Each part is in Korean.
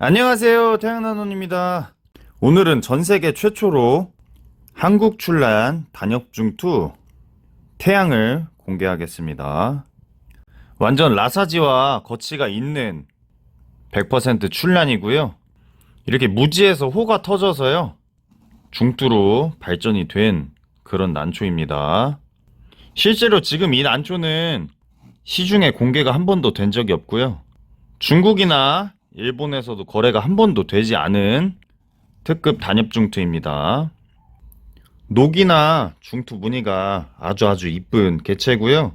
안녕하세요. 태양나논입니다. 오늘은 전 세계 최초로 한국 출란 단엽중2 태양을 공개하겠습니다. 완전 라사지와 거치가 있는 100% 출란이고요. 이렇게 무지에서 호가 터져서요. 중투로 발전이 된 그런 난초입니다. 실제로 지금 이 난초는 시중에 공개가 한 번도 된 적이 없고요. 중국이나 일본에서도 거래가 한 번도 되지 않은 특급 단엽 중투입니다. 녹이나 중투 무늬가 아주 아주 이쁜 개체고요.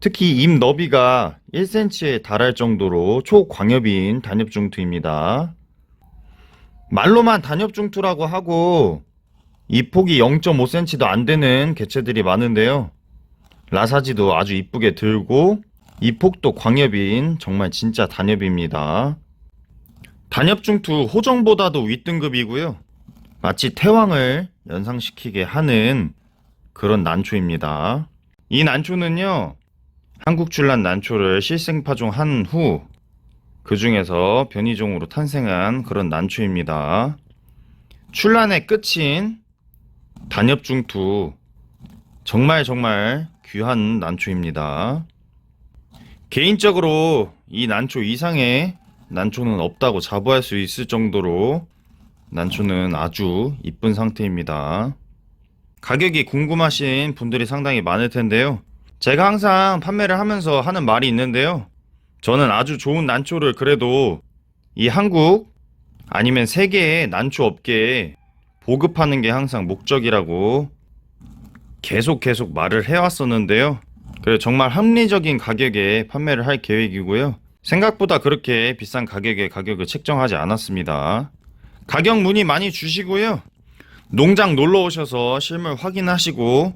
특히 잎 너비가 1cm에 달할 정도로 초광엽인 단엽 중투입니다. 말로만 단엽 중투라고 하고 잎 폭이 0.5cm도 안 되는 개체들이 많은데요. 라사지도 아주 이쁘게 들고 이 폭도 광엽인 정말 진짜 단엽입니다. 단엽중투 호정보다도 윗등급이고요. 마치 태왕을 연상시키게 하는 그런 난초입니다. 이 난초는요, 한국 출란 난초를 실생파종한 후, 그 중에서 변이종으로 탄생한 그런 난초입니다. 출란의 끝인 단엽중투, 정말 정말 귀한 난초입니다. 개인적으로 이 난초 이상의 난초는 없다고 자부할 수 있을 정도로 난초는 아주 이쁜 상태입니다. 가격이 궁금하신 분들이 상당히 많을 텐데요. 제가 항상 판매를 하면서 하는 말이 있는데요. 저는 아주 좋은 난초를 그래도 이 한국 아니면 세계의 난초 업계에 보급하는 게 항상 목적이라고 계속 계속 말을 해왔었는데요. 정말 합리적인 가격에 판매를 할 계획이고요. 생각보다 그렇게 비싼 가격에 가격을 책정하지 않았습니다. 가격 문의 많이 주시고요. 농장 놀러 오셔서 실물 확인하시고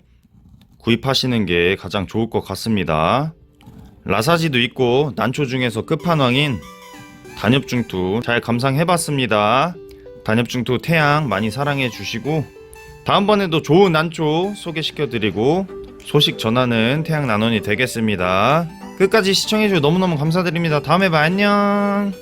구입하시는 게 가장 좋을 것 같습니다. 라사지도 있고 난초 중에서 끝판왕인 단엽중투 잘 감상해봤습니다. 단엽중투 태양 많이 사랑해 주시고 다음번에도 좋은 난초 소개시켜드리고 소식 전하는 태양 나눔이 되겠습니다. 끝까지 시청해주셔서 너무너무 감사드립니다. 다음에 봐 안녕.